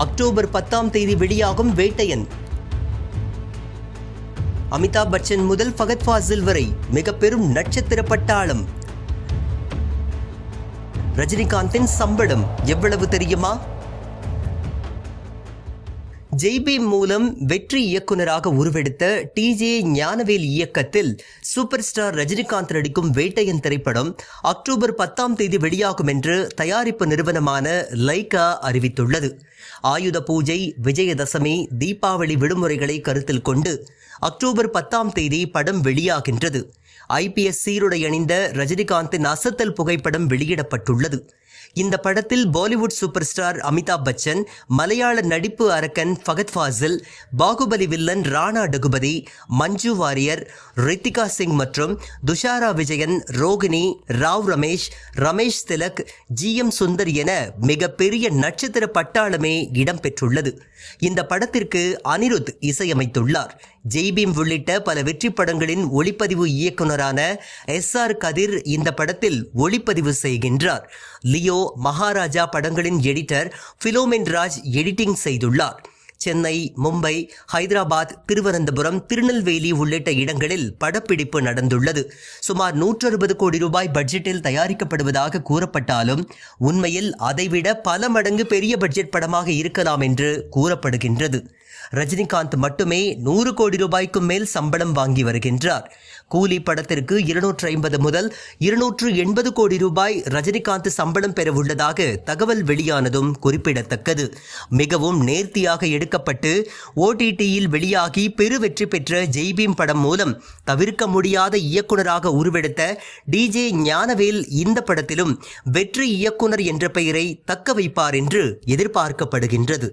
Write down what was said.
October பத்தாம் தேதி வெளியாகும் வேட்டையன். அமிதாப் பச்சன் முதல் ஃபகத் ஃபாசில் வரை மிக பெரும் நட்சத்திர பட்டாளம். ரஜினிகாந்தின் சம்பளம் எவ்வளவு தெரியுமா? ஜெய்பீம் மூலம் வெற்றி இயக்குனராக உருவெடுத்த டிஜே ஞானவேல் இயக்கத்தில் சூப்பர் ஸ்டார் ரஜினிகாந்த் நடிக்கும் வேட்டையன் திரைப்படம் அக்டோபர் பத்தாம் தேதி வெளியாகும் என்று தயாரிப்பு நிறுவனமான லைகா அறிவித்துள்ளது. ஆயுத பூஜை விஜயதசமி தீபாவளி விடுமுறைகளை கருத்தில் கொண்டு அக்டோபர் பத்தாம் தேதி படம் வெளியாகின்றது. ஐபிஎஸ் சீருடை அணிந்த ரஜினிகாந்தின் அசத்தல் புகைப்படம் வெளியிடப்பட்டுள்ளது. இந்த படத்தில் பாலிவுட் சூப்பர் ஸ்டார் அமிதாப் பச்சன் மலையாள நடிப்பு அரக்கன் ஃபகத் ஃபாசில் பாகுபலி வில்லன் ராணா டகுபதி மஞ்சு வாரியர் ரித்திகா சிங் மற்றும் துஷாரா விஜயன் ரோகிணி ராவ் ரமேஷ் ரமேஷ் திலக் ஜி எம் சுந்தர் என மிகப்பெரிய நட்சத்திர பட்டாளமே இடம்பெற்றுள்ளது. இந்த படத்திற்கு அனிருத் இசையமைத்துள்ளார். ஜெய்பீம் உள்ளிட்ட பல வெற்றி படங்களின் ஒளிப்பதிவு இயக்குனரான எஸ் ஆர் கதிர் இந்த படத்தில் ஒளிப்பதிவு செய்கின்றார். லியோ மகாராஜா படங்களின் எடிட்டர் பிலோமின் ராஜ் எடிட்டிங் செய்துள்ளார். சென்னை மும்பை ஹைதராபாத் திருவனந்தபுரம் திருநெல்வேலி உள்ளிட்ட இடங்களில் படப்பிடிப்பு நடந்துள்ளது. சுமார் நூற்றறுபது கோடி ரூபாய் பட்ஜெட்டில் தயாரிக்கப்படுவதாக கூறப்பட்டாலும் உண்மையில் அதைவிட பல மடங்கு பெரிய பட்ஜெட் படமாக இருக்கலாம் என்று கூறப்படுகின்றது. ரஜினிகாந்த் மட்டுமே நூறு கோடி ரூபாய்க்கும் மேல் சம்பளம் வாங்கி வருகின்றார். கூலி படத்திற்கு இருநூற்று ஐம்பது முதல் இருநூற்று எண்பது கோடி ரூபாய் ரஜினிகாந்த் சம்பளம் பெற உள்ளதாக தகவல் வெளியானதும் குறிப்பிடத்தக்கது. மிகவும் நேர்த்தியாக எடுக்கப்பட்டு ஓடிடியில் வெளியாகி பெரு வெற்றி பெற்ற ஜெய்பீம் படம் மூலம் தவிர்க்க முடியாத இயக்குனராக உருவெடுத்த டிஜே ஞானவேல் இந்த படத்திலும் வெற்றி இயக்குனர் என்ற பெயரை தக்க வைப்பார் என்று எதிர்பார்க்கப்படுகின்றது.